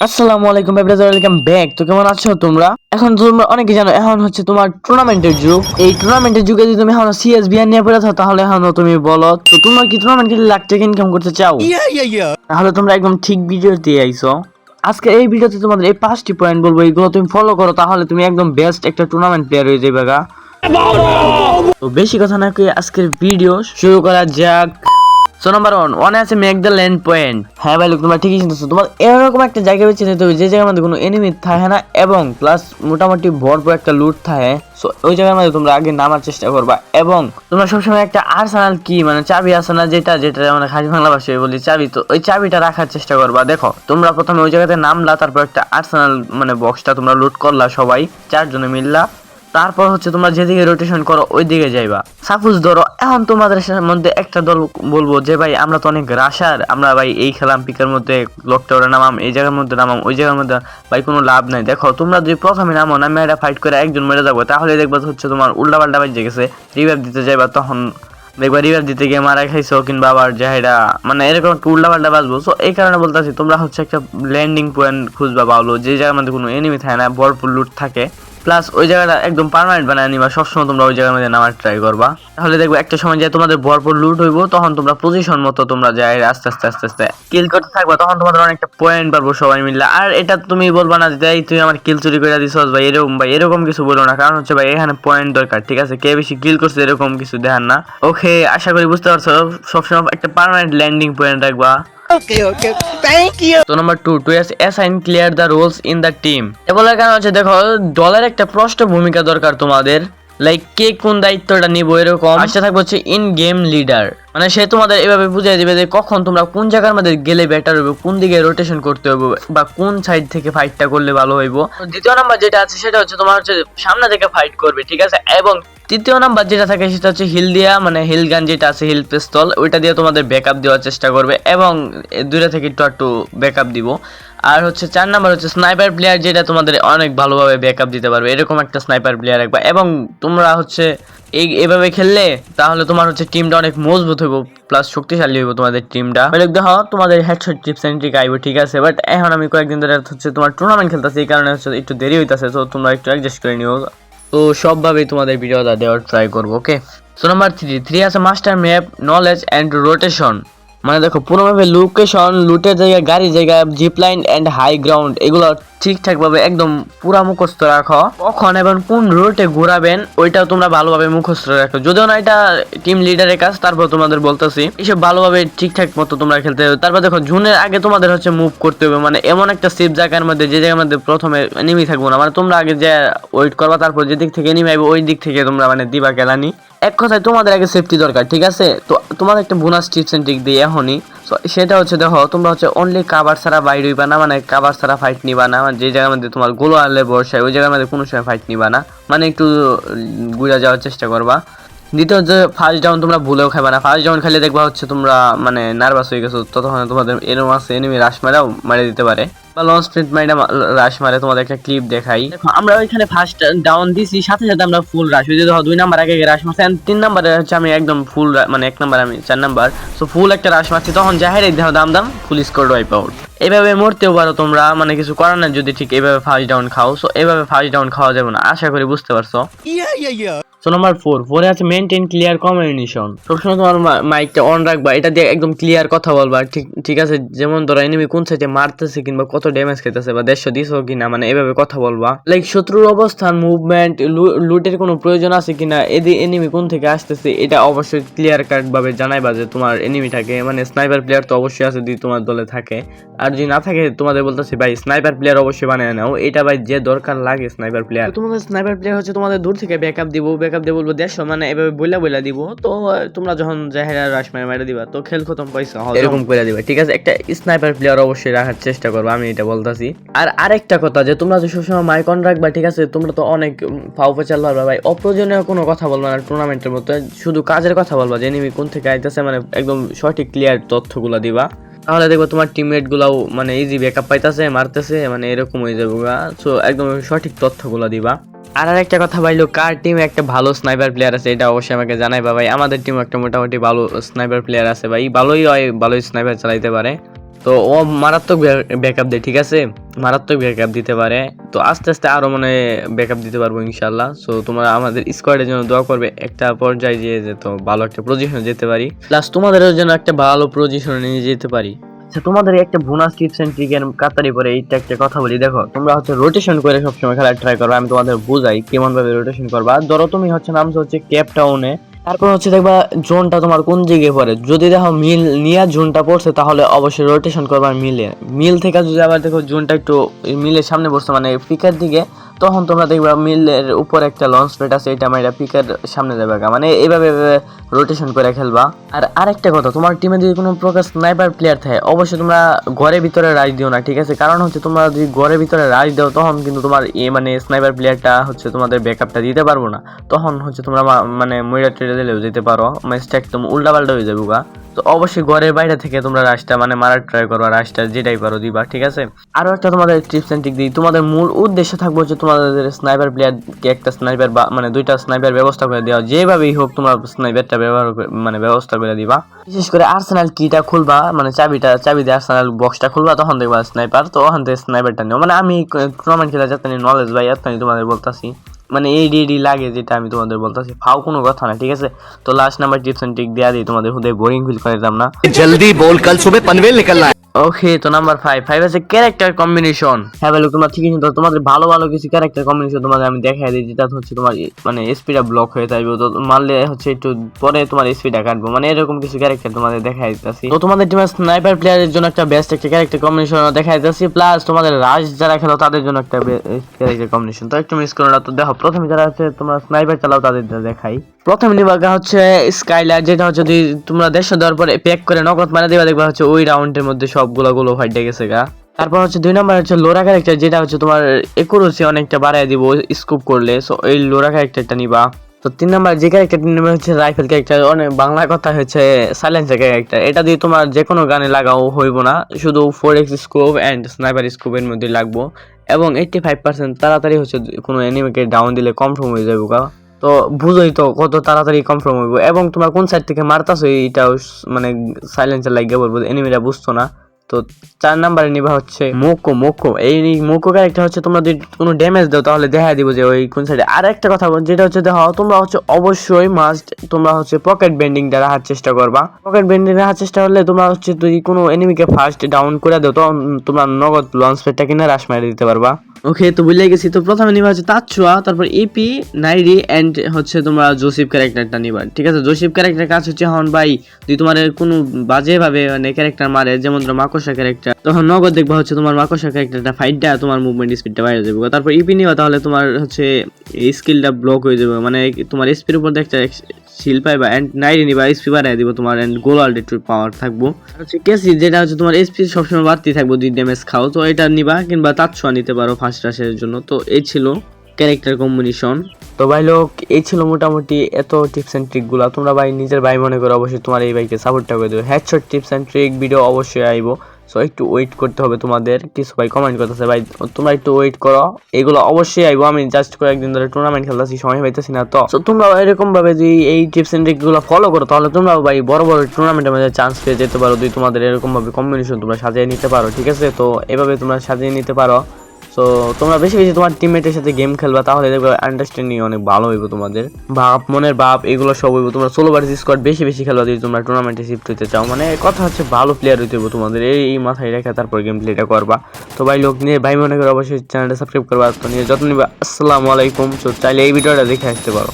আসসালামু আলাইকুম welcome back তো কেমন আছো তোমরা? এখন তোমরা অনেকে জানো এখন হচ্ছে তোমার টুর্নামেন্টের যুগ। এই টুর্নামেন্টের যুগে যদি তুমি এখন নিয়ে পড়ে থাকো তাহলে এখন তুমি বলো। তো তোমরা কি টুর্নামেন্ট খেলে লাখ টাকা ইনকাম করতে চাও. তাহলে তোমরা একদম ঠিক ভিডিও দিয়ে আইছো আজকে এই ভিডিওতে তোমাদের এই পাঁচটি পয়েন্ট বলব এইগুলো তুমি ফলো করো তাহলে তুমি একদম বেস্ট একটা টুর্নামেন্ট প্লেয়ার হয়ে যাবে গা তো বেশি কথা না কই আজকের ভিডিও শুরু করা যাক। সো নাম্বার ওয়ান ওয়ানে আছে মেক দ্য ল্যান্ড পয়েন্ট হ্যাঁ ভাই, লোক, তোমরা ঠিকই শুনতেছো তোমার এরকম একটা জায়গা বেছে নিতে হবে যে জায়গার মধ্যে কোনো এনিমি থাকে না এবং প্লাস মোটামুটি ভরপুর একটা লুট থাকে। সো ওই জায়গার মধ্যে তোমরা আগে নামার চেষ্টা করবা এবং তোমরা সবসময় একটা আর্সেনাল কি মানে চাবি না যেটা যেটা মানে খাসি বাংলা ভাষায় বলি চাবি, তো ওই চাবিটা রাখার চেষ্টা করবা। দেখো, তোমরা প্রথমে ওই জায়গাতে নামলা, তারপর একটা আর্সেনাল মানে বক্সটা তোমরা লুট করলা সবাই, চারজনে মিললা। তারপর হচ্ছে তোমরা যেদিকে রোটেশন করো ওই দিকে যাইবা। সাপোজ ধরো, এখন তোমাদের মধ্যে একটা দল বলব যে, ভাই, আমরা তো অনেক রাশার আমরা ভাই এই খেলাম, পিকের মধ্যে লক টাওয়ারে নামাম, এই জায়গার মধ্যে নামাম, ওই জায়গার মধ্যে ভাই কোনো লাভ নাই। দেখো, তোমরা যদি প্রথমে নামো না মেয়েরা ফাইট করে একজন মেরে যাব, তাহলে দেখবা হচ্ছে তোমার উল্টা পাল্টা বাজে গেছে। রিভাইভ দিতে যাইবা তখন। দেখবা রিভার দিতে গিয়ে মারা খাইছো, কিংবা আবার জাহেরা মানে এরকম একটু উল্টা পাল্টা বাজবো। সো এই কারণে বলতেছি, তোমরা হচ্ছে একটা ল্যান্ডিং পয়েন্ট খুঁজবা ভালো যে জায়গার মধ্যে কোনো এনিমি থাকে না, ভরপুর লুট থাকে। প্লাস ওই জায়গাটা একদম পার্মানেন্ট বানায় নিবা। সবসময় তোমরা ওই জায়গার মধ্যে নামার ট্রাই করবা। তাহলে দেখবে একটা সময় যায় তোমাদের ভরপুর লুট হইব, তখন তোমরা পজিশন মতো তোমরা যাই আস্তে আস্তে আস্তে আস্তে কিল করতে থাকবা। তখন তোমাদের অনেকটা পয়েন্ট পারব সবাই মিলে। আর এটা তুমি বলবা না যে তুই আমার কিল চুরি করে দিছস ভাই, এরকম ভাই, এরকম কিছু বলো না। কারণ হচ্ছে ভাই, এখানে পয়েন্ট দরকার, ঠিক আছে? কে বেশি কিল করছে এরকম কিছু দেখান না। ওকে আশা করি বুঝতে পারছ। সবসময় একটা পার্মানেন্ট ল্যান্ডিং পয়েন্ট রাখবা। Okay, okay. Thank you. তো number two two is assign clear the roles in the team এ বলার কারণ হচ্ছে দেখো দলের একটা প্রষ্ট ভূমিকা দরকার তোমাদের লাইক কে কোন দায়িত্বটা নিবো এরকম? আসতে থাকবে হচ্ছে ইন গেম লিডার মানে সে তোমাদের এভাবে বুঝিয়ে দিবে যে কখন তোমরা কোন জায়গার মধ্যে গেলে বেটার হবে কোন দিকে রোটেশন করতে হবে বা কোন সাইড থেকে ফাইটটা করলে ভালো হইব। দ্বিতীয় নাম্বার যেটা আছে, সেটা হচ্ছে তোমার হচ্ছে সামনে থেকে ফাইট করবে, ঠিক আছে? এবং তৃতীয় নাম্বার যেটা থাকে, সেটা হচ্ছে হিল দিয়া মানে হিল গান যেটা আছে হিল পিস্তল ওইটা দিয়ে তোমাদের ব্যাকআপ দেওয়ার চেষ্টা করবে, এবং দূরে থেকে একটু একটু ব্যাকআপ দিব। আর হচ্ছে চার নাম্বার হচ্ছে স্নাইপার প্লেয়ার যেটা তোমাদের অনেক ভালোভাবে ব্যাকআপ দিতে পারবে। এরকম একটা স্নাইপার প্লেয়ার রাখবা এবং তোমরা হচ্ছে এই, এভাবে খেললে তাহলে তোমার হচ্ছে টিমটা অনেক মজবুত হইব প্লাস শক্তিশালী হইব তোমাদের টিমটা দেখো, তোমাদের হেডশট টিপস এন্ড ট্রিক আইব, ঠিক আছে? বাট এখন আমি কয়েকদিন ধরে হচ্ছে তোমার টুর্নামেন্ট খেলতেছি, এই কারণে হচ্ছে একটু দেরি হইতাছে। তো তোমরা একটু অ্যাডজাস্ট করে নিও। তো সবভাবেই তোমাদের ভিডিওটা দেওয়ার ট্রাই করব okay so number three three আছে master map knowledge and rotation মানে দেখো পুরো ম্যাপে লোকেশন লুটের জায়গা গাড়ির জায়গা zip line and high ground এগুলো ঠিকঠাক ভাবে একদম পুরা মুখস্থ রাখো। কখন এবং কোন রুটে ঘোরাবেন, ওইটাও তোমরা ভালোভাবে মুখস্থ রাখো। যদিও না এটা টিম লিডারের কাজ, তারপর তোমাদের বলতেছি। এসব ভালোভাবে ঠিকঠাক মতো তোমরা খেলতে হবে। তারপর দেখো জুনের আগে তোমাদের হচ্ছে মুভ করতে হবে। মানে এমন একটা সেফ জায়গার মধ্যে, যে জায়গার মধ্যে প্রথমে এনিমি থাকব না। মানে তোমরা আগে যে ওয়েট করবা, তারপর যে দিক থেকে নেমে ওই দিক থেকে তোমরা মানে দিবা কেলানি। এক কথায় তোমাদের আগে সেফটি দরকার, ঠিক আছে? তো তোমাদের একটা বোনাস টিপস এন্ড ট্রিক দিই এখনই। সেটা হচ্ছে দেখো, তোমরা হচ্ছে অনলি কাবার ছাড়া বাইর হইবা না মানে কাবার ছাড়া ফাইট নিবা না মানে যে জায়গার মধ্যে তোমার গোলো আলে বর্ষায় ওই জায়গার মধ্যে কোনো সময় ফাইট নিবা না। মানে একটু ঘুরে যাওয়ার চেষ্টা করবা। দ্বিতীয় যে ফার্স্ট ডাউন তোমরা ভুলেও খাবে না ফার্স্ট ডাউন খেলে দেখবা হচ্ছে তোমরা মানে নার্ভাস হয়ে গেছো, ততক্ষণ তোমাদের এরম আছে এনিমি রাশ মারাও মারে দিতে পারে। বা লঞ্চ প্রিন্ট মাইরা রাশ মারে, তোমাদের একটা ক্লিপ দেখাই। দেখো, আমরা ওইখানে ফার্স্ট ডাউন দিছি, সাথে সাথে আমরা ফুল রাশ ওই যে দুই নাম্বার আগে রাশ মারছি তিন নাম্বারে হচ্ছে আমি একদম ফুল মানে এক নাম্বার আমি চার নাম্বার সো ফুল একটা রাশ মারছি, তখন জাহেরে দেখো দাম দাম ফুল স্কোর ওয়াইপ আউট এইভাবে মরতেও পারো তোমরা মানে কিছু করার না যদি ঠিক এইভাবে ফার্স্ট ডাউন খাও। সো এইভাবে ফার্স্ট ডাউন খাওয়া যাবে না, আশা করি বুঝতে পারছ. সো নাম্বার ফোর ফোরে আছে মেনটেন ক্লিয়ার কমিউনিকেশন সবসময় তোমার মাইকটা অন রাখবা এটা দিয়ে একদম ক্লিয়ার কথা বলবা। ঠিক ঠিক আছে যেমন ধরো এনিমি কোন সাইডে মারতেছে কিংবা কত ড্যামেজ খেতেছে বা দেড়শো দিছো কিনা মানে এভাবে কথা বলবা। লাইক শত্রুর অবস্থান মুভমেন্ট লুটের কোনো প্রয়োজন আছে কিনা এদি এনিমি কোন থেকে আসতেছে এটা অবশ্যই ক্লিয়ার কাট ভাবে জানাইবা যে তোমার এনিমিটাকে মানে স্নাইপার প্লেয়ার তো অবশ্যই আছে যদি তোমার দলে থাকে। আর যদি না থাকে তোমাদের বলতেছি ভাই স্নাইপার প্লেয়ার অবশ্যই বানিয়ে নাও। এটা ভাই যে দরকার লাগে স্নাইপার প্লেয়ার তোমাদের স্নাইপার প্লেয়ার হচ্ছে তোমাদের দূর থেকে ব্যাকআপ দিব ব্যাকআপ দিয়ে বলব দেড়শো মানে এভাবে বইলা বইলা দিব। তো তোমরা যখন জাহেরা রাশ মারে মারে দিবা, তো খেল খতম পয়সা এরকম করে দিবা। ঠিক আছে, একটা স্নাইপার প্লেয়ার অবশ্যই রাখার চেষ্টা করব, আমি এটা বলতাছি। আর আরেকটা কথা যে, তোমরা যে সবসময় মাইকন রাখবা, ঠিক আছে, তোমরা তো অনেক ফাউ পেচাল পারবা ভাই। অপ্রয়োজনীয় কোনো কথা বলবা না টুর্নামেন্টের মতো শুধু কাজের কথা বলবা, যে এনিমি কোন থেকে আইতেছে মানে একদম সঠিক ক্লিয়ার তথ্যগুলো দিবা। তাহলে দেখব তোমার টিমমেট গুলাও মানে ইজি ব্যাকআপ পাইতেছে, মারতেছে মানে এরকম হয়ে যাবে সো একদম সঠিক তথ্যগুলো দিবা। আর আর একটা কথা ভাইলো, কার টিমে একটা ভালো স্নাইপার প্লেয়ার আছে এটা অবশ্যই আমাকে জানাইবা ভাই। আমাদের টিমে একটা মোটামুটি ভালো স্নাইপার প্লেয়ার আছে ভাই। ভালোই হয়, ভালোই স্নাইপার চালাইতে পারে। তো ও মারাত্মক ব্যাকআপ দেয়, ঠিক আছে? মারাত্মক ব্যাকআপ দিতে পারে। তো আস্তে আস্তে আরও মানে ব্যাকআপ দিতে পারব ইনশাল্লাহ সো তোমরা আমাদের স্কোয়াডের জন্য দোয়া করবে একটা পর্যায়ে যেয়ে যে তো ভালো একটা পজিশনে যেতে পারি। প্লাস তোমাদের জন্য একটা ভালো পজিশনে নিয়ে যেতে পারি। আচ্ছা তোমাদের একটা বোনাস টিপস এন্ড ট্রিকের কাতারি পরে এইটা একটা কথা বলি। দেখো, তোমরা হচ্ছে রোটেশন করে সবসময় খেলা ট্রাই করবে আমি তোমাদের বুঝাই কেমন ভাবে রোটেশন করবা। ধরো, তুমি হচ্ছে নামছো হচ্ছে ক্যাপ টাউনে তারপর হচ্ছে দেখবা জোনটা তোমার কোন দিকে পড়ে? যদি দেখো মিল নিয়ে জোনটা পড়ছে, তাহলে অবশ্যই রোটেশন করবার মিলে। মিল থেকে যদি আবার দেখো জোনটা একটু মিলের সামনে পড়ছে মানে পিকের দিকে তখন তোমরা দেখবা মিলের উপর একটা লঞ্চ প্যাড আছে, এটা মাইরা পিকের সামনে গা। মানে এইভাবে রোটেশন করে খেলবা। আর আরেকটা কথা, তোমার টিমে যদি কোনো প্রকার স্নাইপার প্লেয়ার থাকে, অবশ্যই তোমরা ঘরের ভিতরে রাইড দিও না, ঠিক আছে? কারণ হচ্ছে তোমরা যদি ঘরের ভিতরে রাইড দাও, তখন কিন্তু তোমার এ মানে স্নাইপার প্লেয়ারটা হচ্ছে তোমাদের ব্যাকআপটা দিতে পারব না। তখন হচ্ছে তোমরা মানে ময়রা ট্রেডে দিলেও যেতে পারো। ম্যাচটা একদম উল্টা পাল্টা হয়ে যাবে তো অবশ্যই ঘরের বাইরে থেকে তোমরা রাশটা মানে মারার ট্রাই করবা রাশটা যেটাই পারো দিবা, ঠিক আছে? আরও একটা তোমাদের টিপস এন্ড ট্রিক দিই। তোমাদের মূল উদ্দেশ্য থাকবে হচ্ছে তোমাদের স্নাইপার প্লেয়ারকে একটা স্নাইপার বা মানে দুইটা স্নাইপার ব্যবস্থা করে দেওয়া। যেভাবেই হোক তোমরা স্নাইপারটা ব্যবহার করে- মানে ব্যবস্থা করে দিবা। বিশেষ করে আর্সেনাল কিটা খুলবা মানে চাবিটা, চাবি দিয়ে আর্সেনাল বক্সটা খুলবা, তখন দেখবা স্নাইপার তো ওখান থেকে স্নাইপারটা নিও। মানে আমি টুর্নামেন্ট খেলা যাতে নলেজ ভাই এত তোমাদের বলতাছি। মানে এই ডি লাগে যেটা আমি তোমাদের বলতেছি। ফাও কোনো কথা না ঠিক আছে? তো last number tips and trick দেয়া দিই তোমাদের হুদে বোরিং ফিল করে দাম না। জলদি বল কাল সুবে পানভেল নিকলনা ওকে তো নাম্বার ফাইভ ফাইভ আছে ক্যারেক্টার কম্বিনেশন হ্যাঁ ভালো তোমরা ঠিকই শুনতে তোমাদের ভালো ভালো কিছু ক্যারেক্টার কম্বিনেশন তোমাদের আমি দেখাই দিই যেটা হচ্ছে তোমার মানে স্পিডটা ব্লক হয়ে যাবে তো মারলে হচ্ছে একটু পরে তোমার স্পিডটা কাটবো। মানে এরকম কিছু ক্যারেক্টার তোমাদের দেখাই দিতেছি। তো তোমাদের টিমের স্নাইপার প্লেয়ারের জন্য একটা বেস্ট একটা ক্যারেক্টার কম্বিনেশন দেখাই দিতেছি। প্লাস তোমাদের রাশ যারা খেলো তাদের জন্য একটা ক্যারেক্টার কম্বিনেশন তো একটু মিস করো না তো দেখো প্রথমে যারা হচ্ছে তোমরা স্নাইপার চালাও তাদের দেখাই। প্রথম নিবাগা হচ্ছে স্কাইলার যেটা হচ্ছে যদি তোমরা দেড়শো দেওয়ার পরে প্যাক করে নগদ মারা দেবা, দেখবা হচ্ছে ওই রাউন্ডের মধ্যে সবগুলো গুলো ফাইটে গেছে গা। তারপর হচ্ছে দুই নম্বর হচ্ছে লোরা ক্যারেক্টার যেটা হচ্ছে তোমার একুরসি অনেকটা বাড়ায় দিব স্কুপ করলে। সো এই লোরা ক্যারেক্টারটা নিবা। তো তিন নম্বর যে ক্যারেক্টারটি নেবে হচ্ছে রাইফেল ক্যারেক্টার অনেক বাংলা কথা হচ্ছে সাইলেন্সার ক্যারেক্টার এটা দিয়ে তোমার যে কোনো গানে লাগাও হইব না, শুধু four x scope and sniper স্কোপের মধ্যে লাগবো। এবং এইটটি ফাইভ পার্সেন্ট তাড়াতাড়ি হচ্ছে কোনো এনিমিকে ডাউন দিলে কনফার্ম হয়ে যাবে গা। তো বুঝোই তো কত তাড়াতাড়ি কনফার্ম হইব। এবং তোমার কোন সাইড থেকে মারতাছো, এইটাও মানে সাইলেন্সার লাগিয়ে বলব এনিমিটা বুঝতো না। তো চার নাম্বারে নিবা হচ্ছে মোকো মোকো। এই মোকো ক্যারেক্টার হচ্ছে তোমরা যদি কোনো ড্যামেজ দাও তাহলে দেখা দিব যে ওই কোন সাইডে আর একটা কথা যেটা হচ্ছে দেখো তোমরা হচ্ছে অবশ্যই মাস্ট তোমরা হচ্ছে পকেট বেন্ডিং বেন্ডিংটা রাখার চেষ্টা করবা। পকেট বেন্ডিং রাখার চেষ্টা করলে তোমরা হচ্ছে যদি কোনো এনিমিকে ফার্স্ট ডাউন করে দাও, তখন তোমরা নগদ লঞ্চ প্যাডটা কিনে রাশ মারি দিতে পারবা। ওকে, তো বুঝলে গেছি। তো প্রথমে নিবা হচ্ছে তাচ্ছুয়া, তারপর ইপি নাইরি এন্ড হচ্ছে তোমরা জোসিফ ক্যারেক্টারটা নিবা। ঠিক আছে? জোসিফ ক্যারেক্টার কাজ হচ্ছে হন ভাই যদি তোমার কোনো বাজে ভাবে মানে ক্যারেক্টার মারে, যেমন ধরো মাকড়সা ক্যারেক্টার তখন নগদ দেখবা হচ্ছে তোমার মাকড়সা ক্যারেক্টারটা ফাইটটা তোমার মুভমেন্ট স্পিডটা বাইরে যাবে তারপর ইপি নিবা, তাহলে তোমার হচ্ছে স্কিলটা ব্লক হয়ে যাবে। মানে তোমার এসপির উপর একটা শিল পাইবা এন্ড নাইরি নিবা এসপি বাড়াই দিব তোমার এন্ড গোল আলটিটিউড পাওয়ার থাকব। হচ্ছে কেসি যেটা হচ্ছে তোমার এসপি সবসময় বাড়তি থাকব, দুই ড্যামেজ খাও। তো এটা নিবা কিংবা তাৎসুয়া নিতে পারো ফার্স্ট রাশের জন্য। তো এই ছিল ক্যারেক্টার কম্বিনেশন তো ভাই লোক, এই ছিল মোটামুটি এত টিপস এন্ড ট্রিকগুলা। তোমরা ভাই নিজের ভাই মনে করো অবশ্যই তোমার এই ভাইকে সাপোর্টটা করে দেবে headshot tips and trick video অবশ্যই আইবো। সো একটু ওয়েট করতে হবে তোমাদের। কিছু ভাই কমেন্ট করতেছে, ভাই, তোমরা একটু ওয়েট করো। এগুলো অবশ্যই আইবো। আমি জাস্ট কয়েকদিন ধরে টুর্নামেন্ট খেলতেছি, সময় পাইতেছি না তো। সো তোমরা এরকম ভাবে যদি এই টিপস এন্ড ট্রিকগুলো ফলো করো, তাহলে তোমরা ভাই বড় বড় টুর্নামেন্টের মধ্যে চান্স পেয়ে যেতে পারো। যদি তোমাদের এরকম ভাবে কম্বিনেশন তোমরা সাজিয়ে নিতে পারো, ঠিক আছে? তো, এভাবে তোমরা সাজিয়ে নিতে পারো। সো তোমরা বেশি বেশি তোমার টিমমেটের সাথে গেম খেলবা, তাহলে দেখবে আন্ডারস্ট্যান্ডিং অনেক ভালো হইব তোমাদের। বাপ, মনের বাপ, এগুলো সব হইব। তোমরা সোলো ভার্সেস স্কোয়াড বেশি বেশি খেলবা যদি তোমরা টুর্নামেন্টে শিফট হইতে চাও। মানে কথা হচ্ছে ভালো প্লেয়ার হইতে হবে তোমাদের। এই এই মাথায় রেখে তারপর গেম প্লেটা করবা। তো ভাই লোক নিয়ে, ভাই মনে করে অবশ্যই চ্যানেলটা সাবস্ক্রাইব করবা। তো নিয়ে যত্ন নিবা। আসসালামু আলাইকুম। তো চাইলে এই ভিডিওটা দেখে আসতে পারো।